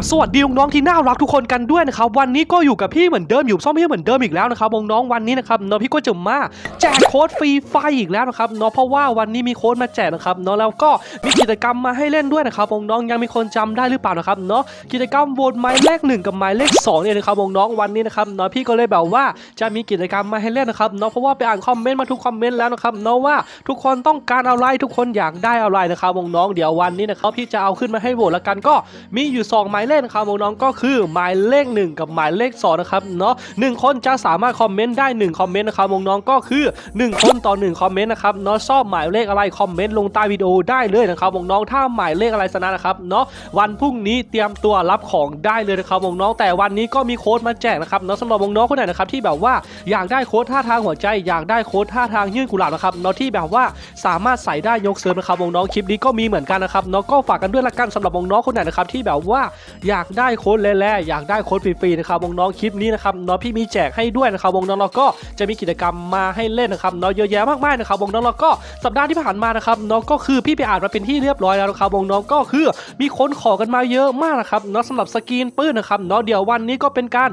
บสวัสดีน้องที่น่ารักทุกคนกันด้วยนะครับวันนี้ก็อยู่กับพี่เหมือนเดิมอยู่ซ่อมพี่เหมือนเดิมอีกแล้วนะครับน้องวันนี้นะครับเนาะพี่ก็จะมาแจกโค้ดฟรีไฟอีกแล้วนะครับเนาะเพราะว่าวันนี้มีโค้ดมาแจกนะครับเนาะแล้วก็มีกิจกรรมมาให้เล่นด้วยนะครับน้องยังมีคนจำได้หรือเปล่านะครับเนาะกิจกรรมโหวตหมายเลขหนึ่งกับหมายเลขสองเนี่ยนะครับน้องวันนี้นะครับเนาะพี่ก็เลยแบบว่าจะมีกิจกรรมมาให้เล่นนะครับเนาะเพราะว่าไปอ่านคอมเมนต์มาทุกคอมเมนต์แล้วนะครับเนาะว่าทุกคนต้องการอะไรทุกคนอยากได้อะไรนะครับน้องเดี๋ยววันนี้นะครับพี่จะเอาขึ้นมาให้โหวตแล้วกันก็มีอยู่สองหมายเลขนะครับน้องก็คือหมายเลข 1 กับหมายเลข2นะครับเนาะหนึ่งคนจะสามารถคอมเมนต์ได้1คอมเมนต์นะครับน้องก็คือ 1 คนต่อ1คอมเมนต์นะครับเนาะชอบหมายเลขอะไรคอมเมนต์ลงใต้วิดีโอได้เลยนะครับน้องถ้าหมายเลขอะไรชนะนะครับเนาะวันพรุ่งนี้เตรียมตัวรับของได้เลยนะครับน้องแต่วันนี้ก็มีโค้ดมาแจกนะครับเนาะสำหรับน้องคนไหนนะครับที่แบบว่าอยากได้โค้ดท่าทางหัวใจ อยากได้โค้ดท่าทางยื่นกุหลาบนะครับเนาะที่แบบว่าสามารถใส่ได้ยกเสริมนะครับน้องคลิปนี้ก็มีเหมือนกันนะครับเนาะก็ฝากกันด้วยละกันสำหรับน้องคนไหนนะครับที่แบบว่าอยากได้โค้ดแร่ๆอยากได้โค้ดฟรีๆนะครับวงน้องคลิปนี้นะครับน้องพี่มีแจกให้ด้วยนะครับวงน้องเราก็จะมีกิจกรรมมาให้เล่นนะครับน้องเยอะแยะมากมายนะครับวงน้องเราก็สัปดาห์ที่ผ่านมานะครับน้องก็คือพี่ไปอ่านมาเป็นที่เรียบร้อยแล้วนะครับวงน้องก็คือมีคนขอกันมาเยอะมากนะครับน้องสำหรับสกรีนปืนนะครับน้องเดี๋ยววันนี้ก็เป็นการ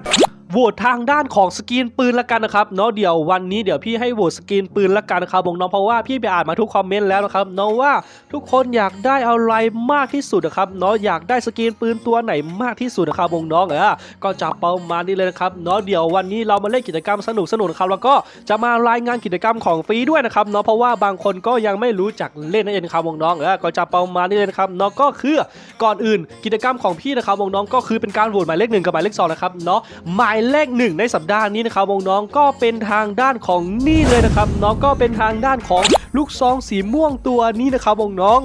โหวตทางด้านของสกรีนปืนละกันนะครับเนาะเดี๋ยววันนี้เดี๋ยวพี่ให้โหวตสกรีนปืนละกันนะครับน้องเพราะว่าพี่ไปอ่านมาทุกคอมเมนต์แล้วนะครับเนาะว่าทุกคนอยากได้อะไรมากที่สุดนะครับเนาะอยากได้สกรีนปืนตัวไหนมากที่สุดนะครับน้องเออก็จับเป้ามานี่เลยนะครับเนาะเดี๋ยววันนี้เรามาเล่นกิจกรรมสนุกสนุกนะครับแล้วก็จะมารายงานกิจกรรมของฟรีด้วยนะครับเนาะเพราะว่าบางคนก็ยังไม่รู้จักเล่นนั่นเองครับน้องเออก็จับเป้ามานี่เลยนะครับเนาะก็คือก่อนอื่นกิจกรรมของพี่นะครับน้องก็คือเป็นการโหวตหมายเลขหนึ่งกับหมายเลขสองนะครับเนาะหมายเลขหนึ่งในสัปดาห์นี้นะครับน้องก็เป็นทางด้านของนี่เลยนะครับ น้องก็เป็นทางด้านของลูกซองสีม่วงตัวนี้นะครับน้อง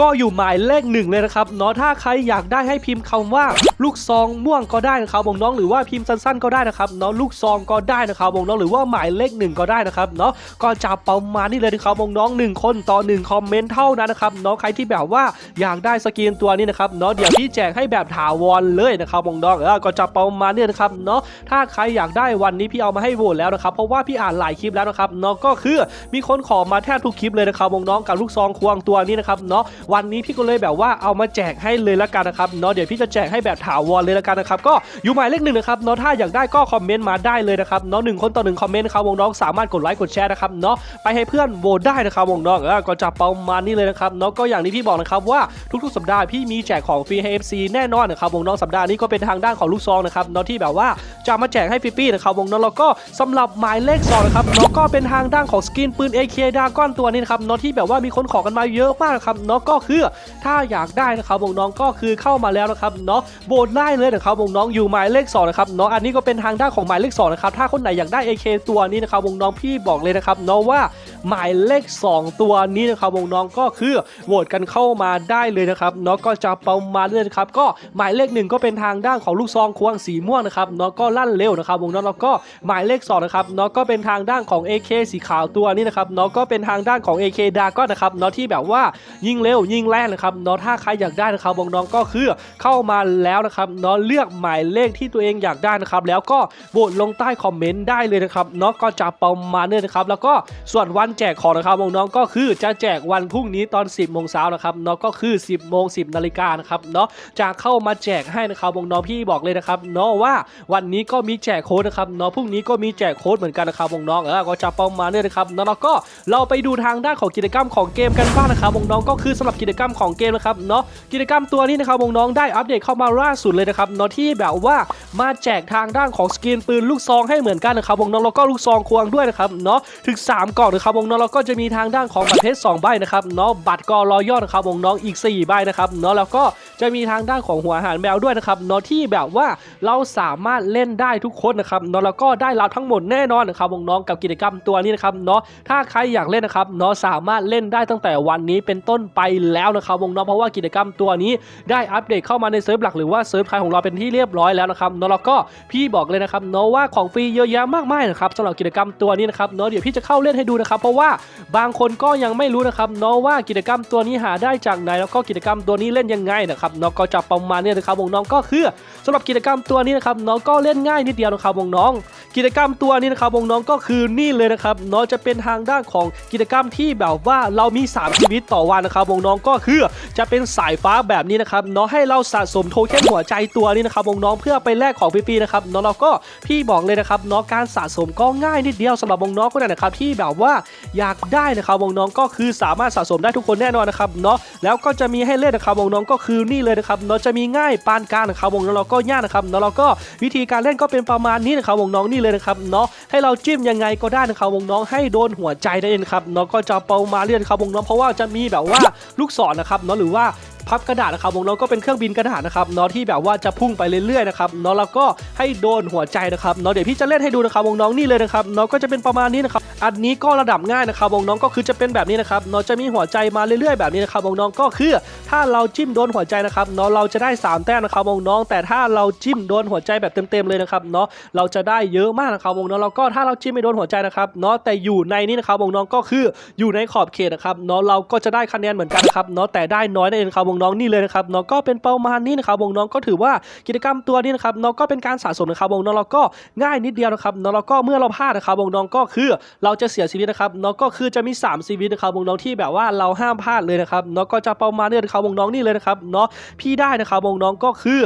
ก็อยู่หมายเลขหนึ่งเลยนะครับเนาะถ้าใครอยากได้ให้พิมพ์คำว่าลูกซองม่วงก็ได้นะครับวงน้องหรือว่าพิมพ์สั้นๆก็ได้นะครับเนาะลูกซองก็ได้นะครับวงน้องหรือว่าหมายเลขหนึ่งก็ได้นะครับเนาะก็จับประมาณนี้เลยนะครับวงน้องหนึ่งคนต่อหนึ่งคอมเมนต์เท่านั้นนะครับเนาะใครที่แบบว่าอยากได้สกรีนตัวนี้นะครับเนาะเดี๋ยวพี่แจกให้แบบถาวรเลยนะครับวงน้องเออก็จับประมาณนี้นะครับเนาะถ้าใครอยากได้วันนี้พี่เอามาให้โหวตแล้วนะครับเพราะว่าพี่อ่านหลายคลิปแล้วนะครับเนาะก็คือมีคนขอมาแทบทุกคลิปเลยนะครับวงน้องกับลูกซองควงตัวนี้นะครับเนาะวันนี้พี่ก็เลยแบบว่าเอามาแจกให้เลยละกันนะครับเนาะเดี๋ยวพี่จะแจกให้แบบถาวรเลยละกันนะครับก็อยู่หมายเลขหนึ่งนะครับเนาะถ้าอยากได้ก็คอมเมนต์มาได้เลยนะครับเนาะหนึ่งคนต่อหนึ่งคอมเมนต์นะครับวงน้องสามารถกดไลค์กดแชร์นะครับเนาะไปให้เพื่อนโหวตได้นะครับวงน้องเออก็จะประมาณนี้เลยนะครับเนาะก็อย่างที่พี่บอกนะครับว่าทุกๆ สัปดาห์พี่มีแจกของฟรีให้ FC แน่นอนนะครับวงน้องสัปดาห์นี้ก็เป็นทางด้านของลูกซองนะครับเนาะที่แบบว่าจะมาแจกให้ฟรีๆนะครับวงน้องแล้วก็สำหรับหมายเลขสองนะครับเนาะก็เป็นทางด้านของสกินปืน AK ดาก้อนตัวนี้นะครับเนาะที่แบบว่ามีคนขอกันมาเยอะมากนะครับเนาะก็็คือ ถ้าอยากได้นะครับวงน้องก็คือเข้ามาแล้วนะครับเนาะโบนได้เลยนะครับวงน้องอยู่หมายเลข2นะครับเนาะอันนี้ก็เป็นทางด้านของหมายเลข2นะครับถ้าคนไหนอยากได้ AK ตัวนี้นะครับวงน้องพี่บอกเลยนะครับเนาะว่า หมายเลข 2 ตัวนี้นะครับวงน้องก็คือโหวตกันเข้ามาได้เลยนะครับเนาะก็จะประมาณเลยนะครับก็หมายเลขหนึ่งก็เป็นทางด้านของลูกซองควงสีม่วงนะครับเนาะก็ลั่นเร็วนะครับวงน้องแล้วก็หมายเลข2นะครับเนาะก็เป็นทางด้านของ AK สีขาวตัวนี้นะครับเนาะก็เป็นทางด้านของ AK ดาก็นะครับเนาะที่แบบว่ายิงเร็วยิงแรงนะครับเนาะถ้าใครอยากได้นะครับวงน้องก็คือเข้ามาแล้วนะครับเนาะเลือกหมายเลขที่ตัวเองอยากได้นะครับแล้วก็โหวตลงใต้คอมเมนต์ได้เลยนะครับเนาะก็จะประมาณนี้นะครับแล้วก็ส่วนวันแจกของนะครับวงน้องก็คือจะแจกวันพรุ่งนี้ตอน 10โมงเช้านะครับเนาะก็คือ 10โมง10นาฬิกานะครับเนาะจะเข้ามาแจกให้นะครับวงน้องพี่บอกเลยนะครับเนาะว่าวันนี้ก็มีแจกโค้ดนะครับเนาะพรุ่งนี้ก็มีแจกโค้ดเหมือนกันนะครับวงน้องเออก็จะประมาณนี้นะครับเนาะแล้วก็เราไปดูทางด้านของกิจกรรมของเกมกันบ้างนะครับวงน้องก็คือสำหรับกิจกรรมของเกมนะครับเนาะกิจกรรมตัวนี้นะครับวงน้องได้อัปเดตเข้ามาล่าสุดเลยนะครับเนาะที่แบบว่า มาแจกทางด้านของสกินปืนลูกซองให้เหมือนกันนะครับวงน้องแล้วก็ลูกซองควงด้วยนะครับเนาะถึง 3กล่องนะครับวงน้องแล้วก็จะมีทางด้านของบัตรเพชร2ใบนะครับเนาะบัตรกอรอยอดนะครับวงน้องอีก 4 ใบนะครับเนาะแล้วก็จะมีทางด้านของหัวอาหารแมวด้วยนะครับเนาะที่แบบว่าเราสามารถเล่นได้ทุกคนนะครับเนาะแล้วก็ได้รับทั้งหมดแน่นอนนะครับวงน้องกับกิจกรรมตัวนี้นะครับเนาะถ้าใครอยากเล่นนะครับเนาะสามารถเล่นได้ตั้งแต่วันนี้เป็นต้นไปแล้วนะครับวงน้องเพราะว่ากิจกรรมตัวนี้ได้อัปเดตเข้ามาในเซิร์ฟหลักหรือว่าเซิร์ฟไทยของเราเป็นที่เรียบร้อยแล้วนะครับเนาะแล้วก็พี่บอกเลยนะครับเนาะว่าของฟรีเยอะแยะมากมายนะครับสำหรับกิจกรรมตัวนี้นะครับเนาะเดี๋ยวพี่จะเข้าเล่นให้ดูนะครับเพราะว่าบางคนก็ยังไม่รู้นะครับเนาะว่ากิจกรรมตัวนี้หาได้จากไหนแล้วก็กิจกรรมตัวนี้เล่นยังไงนะครับเนาะก็จะประมาณนี้นะครับวงน้องก็คือสำหรับกิจกรรมตัวนี้นะครับเนาะก็เล่นง่ายนิดเดียวนะครับวงน้อง กิจกรรมตัวนี้นะครับวงน้องก็คือนี่เลยนะครับเนาะจะเป็นทางด้านของกิจกรรมที่แบบว่าเรามี 3 ชีวิตต่อวันนะครับวงน้องก็คือจะเป็นสายฟ้าแบบนี้นะครับเนาะให้เราสะสมโทเค็นหัวใจตัวนี้นะครับวงน้องเพื่อไปแลกของฟรีๆนะครับเนาะเราก็พี่บอกเลยนะครับเนาะการสะสมก็ง่ายนิดเดียวสำหรับวงน้องคนไหนนะครับที่แบบว่าอยากได้นะครับวงน้องก็คือสามารถสะสมได้ทุกคนแน่นอนนะครับเนาะแล้วก็จะมีให้เล่นนะครับวงน้องก็คือนี่เลยนะครับเนาะจะมีง่ายปานกลางนะครับน้องเราก็ยากนะครับเนาะเราก็วิธีการเล่นก็เป็นประมาณนี้นะครับน้องนี่เลยนะครับเนาะให้เราจิ้มยังไงก็ได้นะครับน้องให้โดนหัวใจได้เลยนะครับเนาะก็จะเปามาเรื่อยนครับน้องเพราะว่าจะมีแบบว่าลูกศรนะครับเนาะหรือว่าพับกระดาษนะครับวงน้องก็เป็นเครื่องบินกระดาษนะครับเนาะที่แบบว่าจะพุ่งไปเรื่อยๆนะครับเนาะแล้วก็ให้โดนหัวใจนะครับเนาะเดี๋ยวพี่จะเล่นให้ดูนะครับวงน้องนี่เลยนะครับเนาะก็จะเป็นประมาณนี้นะครับอันนี้ก็ระดับง่ายนะครับวงน้องก็คือจะเป็นแบบนี้นะครับเนาะจะมีหัวใจมาเรื่อยๆแบบนี้นะครับวงน้องก็คือ ถ้าเราจิ้มโดนหัวใจนะครับเนาะเราจะได้สามแต้มนะครับวงน้อง แต่ถ้าเราจิ้มโดนหัวใจแบบเต็มๆเลยนะครับเนาะเราจะได้เยอะมากนะครับวงน้องแล้วก็ถ้าเราจิ้มไม่โดนหัวใจนะครับเนาะแต่อยู่ในนี้นะครับวงน้องก็คืออยู่ในขอบเขตนะครับเนาะเราก็จะได้คะแนนเหมือนกันนะครับเนาะแต่ได้น้อยนั่นเองครับวงน้องนี่เลยนะครับเนาะก็เป็นประมาณนี้นะครับวงน้องก็ถือว่ากิจกรรมตัวนี้นะครับเนาะก็เป็นการสะสมนะครับวงน้องเราก็ง่ายนิดเดียวนะครับเนาะแล้วก็เมื่อเราพลาดนะครับวงน้องก็คือเราจะเสียชีวิตนะครับเนาะก็คือจะมี 3 ชีวิตนะครับวงน้องที่แบบว่าเราห้ามพลาดเลยนะครับเนาะก็จะประมาณนี้นะครับวงน้องนี่เลยนะครับเนาะพี่ได้นะครับวงน้องก็คือ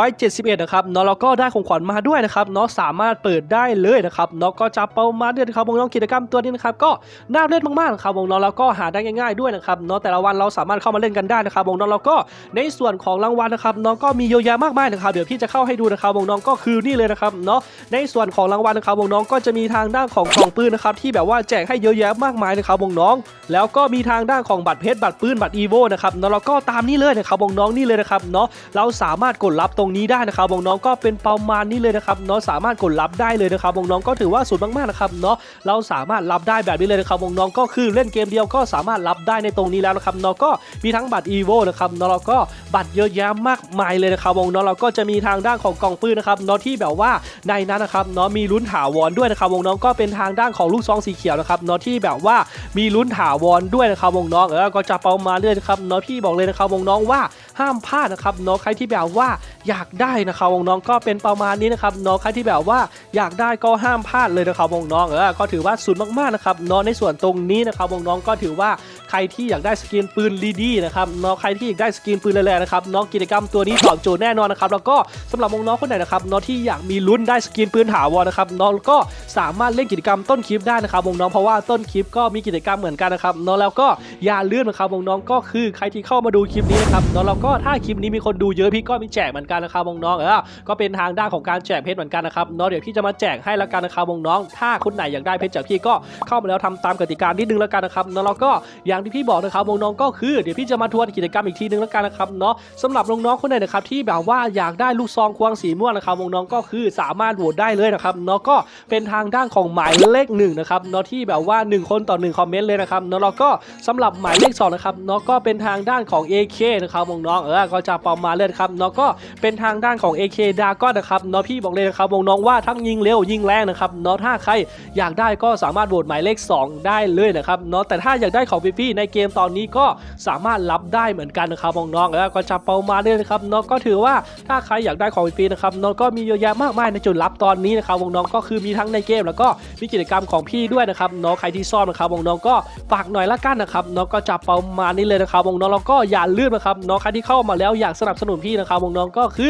171นะครับเนาะแล้วก็ได้ของขวัญมาด้วยนะครับเนาะสามารถเปิดได้เลยนะครับเนาะก็จะประมาณนี้นะครับวงน้องกิจกรรมตัวนี้นะครับก็น่าเล่นมากๆนะครับวงน้องแล้วก็หาได้ง่ายๆด้วยนะครับเนาะแต่ละวันเราสามารถเข้ามาเล่นกันได้นะครับวงน้องแล้วก็ในส่วนของรางวัลนะครับน้องก็มีเยอะแยะมากมายนะครับเดี๋ยวพี่จะเข้าให้ดูนะครับวงน้องก็คือนี่เลยนะครับเนาะในส่วนของรางวัลนะครับวงน้องก็จะมีทางด้านของกล่องปืนนะครับที่แบบว่าแจกให้เยอะแยะมากมายนะครับวงน้อง แล้วก็มีทางด้านของบัตรเพชรบัตรปืนบัตรอีโวนะครับเนาะแล้วก็ตามนี้เลยนะครับวงน้องนี่เลยนะครับเนาะเราสามารถกดรับตรงนี้ได้นะครับวงน้องก็เป็นประมาณนี้เลยนะครับเนาะสามารถกดรับได้เลยนะครับวงน้องก็ถือว่าสุดมากๆนะครับเนาะเราสามารถรับได้แบบนี้เลยนะครับวงน้องก็คือเล่นเกมเดียวก็สามารถรับได้ในตรงนี้แล้วนะครับเนาะก็มีทั้งบัตรอีโวนะครับเนาะแล้วก็บัตรเยอะแยะมากมายเลยนะครับวงเนาะเราก็จะมีทางด้านของกล่องปืนนะครับเนาะที่แบบว่าในนั้นนะครับเนาะมีลุ้นถาวรด้วยนะครับวงน้องก็เป็นทางด้านของลูกซองสีเขียวนะครับเนาะที่แบบว่ามีลุ้นถาวรด้วยนะครับวงน้องเออก็จะเปามาเรื่อยนะครับเนาะพี่บอกเลยนะครับวงน้องว่าห้ามพลาดนะครับเนาะใครที่แบบว่าอยากได้นะครับวงน้องก็เป็นประมาณนี้นะครับเนาะใครที่แบบว่าอยากได้ก็ห้ามพลาดเลยนะครับวงน้องเออก็ถือว่าสุดมากๆนะครับเนาะในส่วนตรงนี้นะครับวงน้องก็ถือว่าใครที่อยากได้สกินปืนลีดีนะครับเนาะใครที่อยากได้สกินปืนแรงๆนะครับเนาะกิจกรรมตัวนี้ตอบโจทย์แน่นอนนะครับแล้วก็สำหรับน้องคนไหนนะครับเนาะที่อยากมีลุ้นได้สกินปืนถาวรนะครับเนาะก็สามารถเล่นกิจกรรมต้นคลิปได้นะครับน้องเพราะว่าต้นคลิปก็มีกิจกรรมเหมือนกันนะครับเนาะแล้วก็อย่าลืมนะครับน้องก็คือใครที่เข้ามาดูคลิปนี้นะครับเนาะแล้วก็ถ้าคลิปนี้มีคนดูเยอะพี่ก็มีแจกเหมือนกันนะครับน้องๆเออก็เป็นทางด้านของการแจกเพชรเหมือนกันนะครับเนาะเดี๋ยวพี่จะมาแจกให้ละกันนะครับน้องๆถ้าคนไหนอยากได้เพชรจากพี่ก็เข้ามาแล้วทำตามกติกานิดนึงล้วกันนะครับเนาะแล้วก็อย่างที่พี่บอกนะครับน้องๆก็คือเดี๋ยวพี่จะมาทวนกิจกรรมอีกทีนึงล้วกันนะครับเนาะสำหรับน้องๆคนไหนนะครับที่แบบว่าอยากได้ลูกซองควงสีม่วงนะครับน้องๆก็คือสามารถโหวตได้เลยนะครับเนาะก็เป็นทางด้านของหมายเลขหนึ่งนะครับเนาะที่แบบว่า 1 คนต่อ1คอมเมนต์เลยนะครับเนาะแล้วก็สำหรับหมายเลข2นะครับเนาะก็เป็นทางด้านของ AK นะครับน้องๆเออก็จะปอมมาเลยครับเนาะก็เป็นทางด้านของ AK ดาก้อนนะครับเนาะพี่บอกเลยนะครับวงน้องว่าทั้งยิงเร็วยิงแรงนะครับเนาะถ้าใครอยากได้ก็สามารถโหวตหมายเลข 2 ได้เลยนะครับเนาะแต่ถ้าอยากได้ของฟรีๆในเกมตอนนี้ก็สามารถรับได้เหมือนกันนะครับวงน้องๆเออก็จะเปามาเลยนะครับเนาะก็ถือว่าถ้าใครอยากได้ของฟรีๆนะครับเนาะก็มีเยอะแยะมากมายในจุดรับตอนนี้นะครับวงน้องก็คือมีทั้งในเกมแล้วก็มีกิจกรรมของพี่ด้วยนะครับเนาะใครที่ซ่อมนะครับวงน้องก็ฝากหน่อยละกันนะครับเนาะก็จะประมานี้เลยนะครับวงน้องแล้วก็อย่าลืมนะครับเนาะใครที่เข้ามาแล้วอยากสนับสนุนพี่นะครับวงน้องก็คือ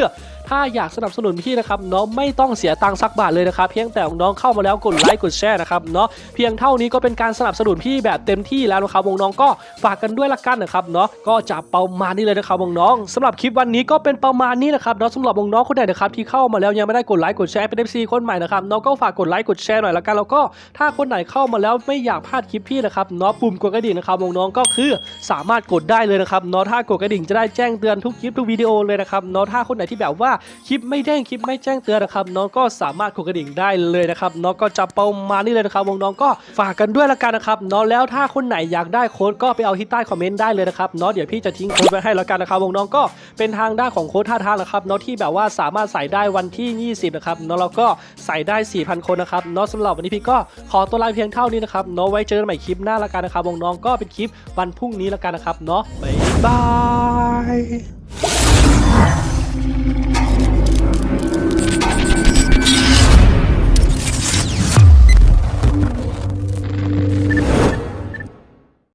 ถ้าอยากสนับสนุนพี่นะครับเนาะไม่ต้องเสียตังค์สักบาทเลยนะครับเพียงแต่น้องเข้ามาแล้วกดไลค์กดแชร์นะครับเนาะเพียงเท่านี้ก็เป็นการสนับสนุนพี่แบบเต็มที่แล้วนะครับวงน้องก็ฝากกันด้วยละกันนะครับเนาะก็จะประมาณนี้เลยนะครับวงน้องสำหรับคลิปวันนี้ก็เป็นประมาณนี้นะครับเนาะสำหรับวงน้องคนไหนนะครับที่เข้ามาแล้วยังไม่ได้กดไลค์กดแชร์เป็น FC คนใหม่นะครับเนาะก็ฝากกดไลค์กดแชร์หน่อยละกันแล้วก็ถ้าคนไหนเข้ามาแล้วไม่อยากพลาดคลิปพี่นะครับเนาะปุ่มกดกระดิ่งนะครับวงน้องก็คือสามารถกดได้เลยนะครับเนาะถ้ากดกระดิ่งจะได้แจ้งเตือนทุกคลิปทุกวิดีโอเลยนะครับเนาะถ้าคนไหนที่แบบว่าคลิปไม่เด้งคลิปไม่แจ้งเตือนนะครับเนาะก็สามารถกดกระดิ่งได้เลยนะครับเนาะก็จะประมาณนี้เลยนะครับวงน้องก็ฝากกันด้วยละกันนะครับเนาะแล้วถ้าคนไหนอยากได้โค้ดก็ไปเอาที่ใต้คอมเมนต์ได้เลยนะครับเนาะเดี๋ยวพี่จะทิ้งโค้ดไว้ให้ละกันนะครับวงน้องก็เป็นทางด้านของโค้ดท่าทางนะครับเนาะที่แบบว่าสามารถใส่ได้วันที่ 20นะครับนาะแล้วก็ใส่ได้ 4,000 คนนะครับเนาะสำหรับวันนี้พี่ก็ขอตัวลาเพียงเท่านี้นะครับเนาะไว้เจอกันใหม่คลิปหน้าละกันนะครับวงน้องก็เป็นคลิปวันพรุ่งนี้ละกันนะครับเนาะบ๊ายบาย